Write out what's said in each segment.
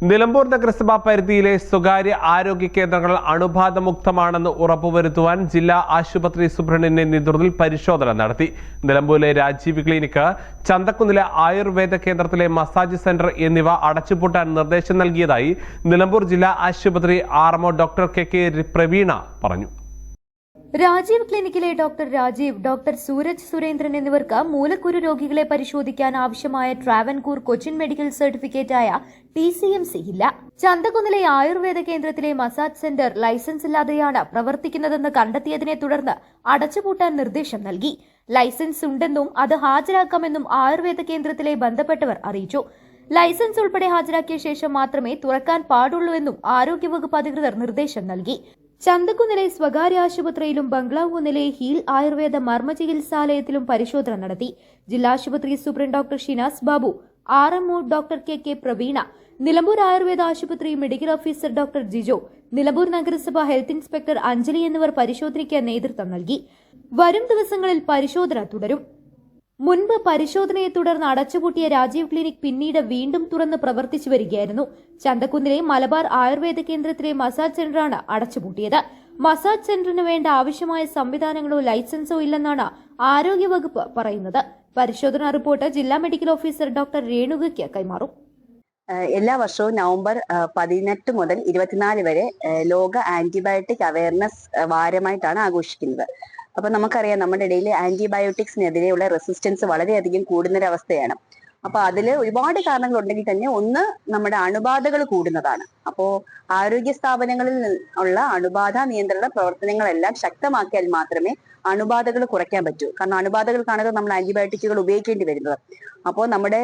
Nilambur നഗരസഭാ പരിധിയിലെ സ്വകാര്യ ആരോഗ്യ കേന്ദ്രങ്ങൾ അണുബാധമുക്തമാണെന്ന് ഉറപ്പുവരുത്തുവാൻ ജില്ലാ ആശുപത്രി സൂപ്രണ്ടിന്റെ നേതൃത്വത്തിൽ പരിശോധന നടത്തി. നിലമ്പൂരിലെ രാജീവ് ക്ലിനിക്ക് ചന്തക്കുന്നിലെ ആയുർവേദ കേന്ദ്രത്തിലെ മസാജ് സെന്റർ എന്നിവ അടച്ചുപൂട്ടാൻ നിർദ്ദേശം നൽകിയതായി നിലമ്പൂർ ജില്ലാ ആശുപത്രി RMO doctor K K Praveena പറഞ്ഞു. രാജീവ് ക്ലിനിക്കിലെ ഡോക്ടർ രാജീവ് ഡോക്ടർ സൂരജ് സുരേന്ദ്രൻ എന്നിവർക്ക് മൂലക്കുരു രോഗികളെ പരിശോധിക്കാൻ ആവശ്യമായ ട്രാവൻകൂർ കൊച്ചിൻ മെഡിക്കൽ സർട്ടിഫിക്കറ്റായ ടി സി എം സി ഇല്ല. ചന്തകുന്നിലെ ആയുർവേദ കേന്ദ്രത്തിലെ മസാജ് സെന്റർ ലൈസൻസ് ഇല്ലാതെയാണ് പ്രവർത്തിക്കുന്നതെന്ന് കണ്ടെത്തിയതിനെ തുടർന്ന് അടച്ചുപൂട്ടാൻ നിർദ്ദേശം നൽകി. ലൈസൻസ് ഉണ്ടെന്നും അത് ഹാജരാക്കാമെന്നും ആയുർവേദ കേന്ദ്രത്തിലെ ബന്ധപ്പെട്ടവർ അറിയിച്ചു. ലൈസൻസ് ഉൾപ്പെടെ ഹാജരാക്കിയ ശേഷം മാത്രമേ തുറക്കാൻ പാടുള്ളൂ എന്നും ആരോഗ്യവകുപ്പ് അധികൃതർ നിർദ്ദേശം നൽകി. ചന്തക്കുന്നിലെ സ്വകാര്യ ആശുപത്രിയിലും ബംഗ്ലാവ് കുന്നിലെ ഹീൽ ആയുർവേദ മർമ്മ ചികിത്സാലയത്തിലും പരിശോധന നടത്തി. ജില്ലാ ആശുപത്രി superintendent doctor Shinas Babu R MO doctor K K Praveena Nilambur Ayurveda ആശുപത്രി medical officer doctor Jijo Nilambur നഗരസഭ ഹെൽത്ത് ഇൻസ്പെക്ടർ അഞ്ജലി എന്നിവർ പരിശോധനയ്ക്ക് നേതൃത്വം നൽകി. വരും ദിവസങ്ങളിൽ പരിശോധന തുടരും. മുൻപ് പരിശോധനയെ തുടർന്ന് അടച്ചുപൂട്ടിയ രാജീവ് ക്ലിനിക് പിന്നീട് വീണ്ടും തുറന്ന് പ്രവർത്തിച്ചു വരികയായിരുന്നു. ചന്തക്കുന്നിലെ മലബാർ ആയുർവേദ കേന്ദ്രത്തിലെ മസാജ് സെന്ററാണ് അടച്ചുപൂട്ടിയത്. മസാജ് സെന്ററിന് വേണ്ട ആവശ്യമായ സംവിധാനങ്ങളോ ലൈസൻസോ ഇല്ലെന്നാണ് ആരോഗ്യവകുപ്പ് പറയുന്നത്. പരിശോധനാ റിപ്പോർട്ട് ജില്ലാ മെഡിക്കൽ ഓഫീസർ ഡോക്ടർ രേണുകയ്ക്ക് കൈമാറും. എല്ലാ വർഷവും നവംബർ പതിനെട്ട് മുതൽ ഇരുപത്തിനാല് വരെ ലോക ആന്റിബയോട്ടിക് അവയർനെസ് വാരമായിട്ടാണ് ആഘോഷിക്കുന്നത്. അപ്പൊ നമുക്കറിയാം നമ്മുടെ ഇടയിൽ ആന്റിബയോട്ടിക്സിനെതിരെയുള്ള റെസിസ്റ്റൻസ് വളരെയധികം കൂടുന്നൊരവസ്ഥയാണ്. അപ്പൊ അതിൽ ഒരുപാട് കാരണങ്ങൾ ഉണ്ടെങ്കിൽ തന്നെ ഒന്ന് നമ്മുടെ അണുബാധകൾ കൂടുന്നതാണ്. അപ്പോ ആരോഗ്യ സ്ഥാപനങ്ങളിൽ ഉള്ള അണുബാധ നിയന്ത്രണ പ്രവർത്തനങ്ങളെല്ലാം ശക്തമാക്കിയാൽ മാത്രമേ അണുബാധകൾ കുറയ്ക്കാൻ പറ്റൂ. കാരണം അണുബാധകൾക്കാണ് നമ്മൾ ആന്റിബയോട്ടിക്കുകൾ ഉപയോഗിക്കേണ്ടി വരുന്നത്. അപ്പോൾ നമ്മുടെ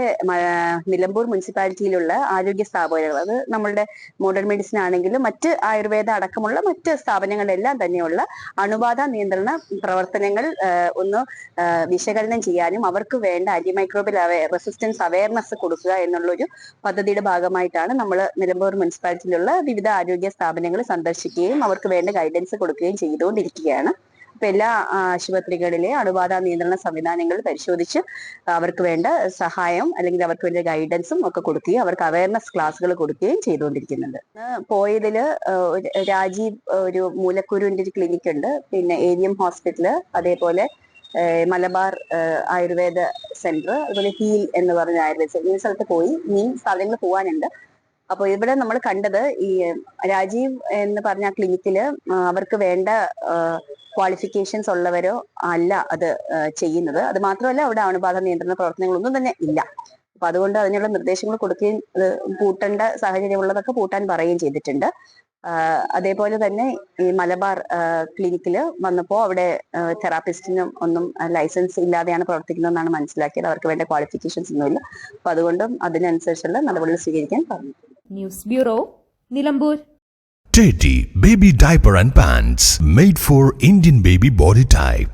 നിലമ്പൂർ മുനിസിപ്പാലിറ്റിയിലുള്ള ആരോഗ്യ സ്ഥാപനങ്ങൾ അത് നമ്മളുടെ മോഡേൺ മെഡിസിൻ ആണെങ്കിലും മറ്റ് ആയുർവേദ അടക്കമുള്ള മറ്റ് സ്ഥാപനങ്ങളെല്ലാം തന്നെയുള്ള അണുബാധ നിയന്ത്രണ പ്രവർത്തനങ്ങൾ ഒന്ന് വിശകലനം ചെയ്യാനും അവർക്ക് വേണ്ട ആന്റിമൈക്രോബിൽ റെസിസ്റ്റൻസ് അവയർനെസ് കൊടുക്കുക എന്നുള്ള ഒരു പദ്ധതിയുടെ ഭാഗമായിട്ടാണ് നമ്മൾ നിലമ്പൂർ മുനിസിപ്പാലിറ്റിയിലുള്ള വിവിധ ആരോഗ്യ സ്ഥാപനങ്ങൾ സന്ദർശിക്കുകയും അവർക്ക് വേണ്ട ഗൈഡൻസ് കൊടുക്കുകയും ചെയ്തുകൊണ്ടിരിക്കുകയാണ്. അപ്പൊ എല്ലാ ആശുപത്രികളിലെ അണുബാധ നിയന്ത്രണ സംവിധാനങ്ങൾ പരിശോധിച്ച് അവർക്ക് വേണ്ട സഹായം അല്ലെങ്കിൽ അവർക്ക് വേണ്ട ഗൈഡൻസും ഒക്കെ കൊടുക്കുകയും അവർക്ക് അവയർനെസ് ക്ലാസ്സുകൾ കൊടുക്കുകയും ചെയ്തുകൊണ്ടിരിക്കുന്നുണ്ട്. പോയതിൽ രാജീവ് ഒരു മൂലക്കുരുവിന്റെ ഒരു ക്ലിനിക് ഉണ്ട്. പിന്നെ ഏരിയം ഹോസ്പിറ്റൽ അതേപോലെ മലബാർ ആയുർവേദ സെന്റർ അതുപോലെ ഹീൽ എന്ന് പറഞ്ഞ ആയുർവേദ സെന്റർ ഈ സ്ഥലത്ത് പോയി. ഇനിയും സ്ഥലങ്ങൾ പോകാനുണ്ട് അപ്പോൾ ഇവിടെ നമ്മൾ കണ്ടത് ഈ രാജീവ് എന്ന് പറഞ്ഞ ക്ലിനിക്കിൽ അവർക്ക് വേണ്ട ക്വാളിഫിക്കേഷൻസ് ഉള്ളവരോ അല്ല അത് ചെയ്യുന്നത്. അത് മാത്രമല്ല അവിടെ അണുബാധ നിയന്ത്രണ പ്രവർത്തനങ്ങളൊന്നും തന്നെ ഇല്ല. അപ്പൊ അതുകൊണ്ട് അതിനുള്ള നിർദ്ദേശങ്ങൾ കൊടുക്കുകയും പൂട്ടേണ്ട സാഹചര്യമുള്ളതൊക്കെ പൂട്ടാൻ പറയുകയും ചെയ്തിട്ടുണ്ട്. അതേപോലെ തന്നെ ഈ മലബാർ ക്ലിനിക്കിൽ വന്നപ്പോൾ അവിടെ തെറാപ്പിസ്റ്റിനും ഒന്നും ലൈസൻസ് ഇല്ലാതെയാണ് പ്രവർത്തിക്കുന്നതെന്നാണ് മനസ്സിലാക്കിയത്. അവർക്ക് വേണ്ട ക്വാളിഫിക്കേഷൻസ് ഒന്നുമില്ല. അപ്പൊ അതുകൊണ്ടും അതിനനുസരിച്ചുള്ള നടപടികൾ സ്വീകരിക്കാൻ പറഞ്ഞു. News bureau Nilambur. Teddy Baby Diaper and Pants made for Indian baby body type.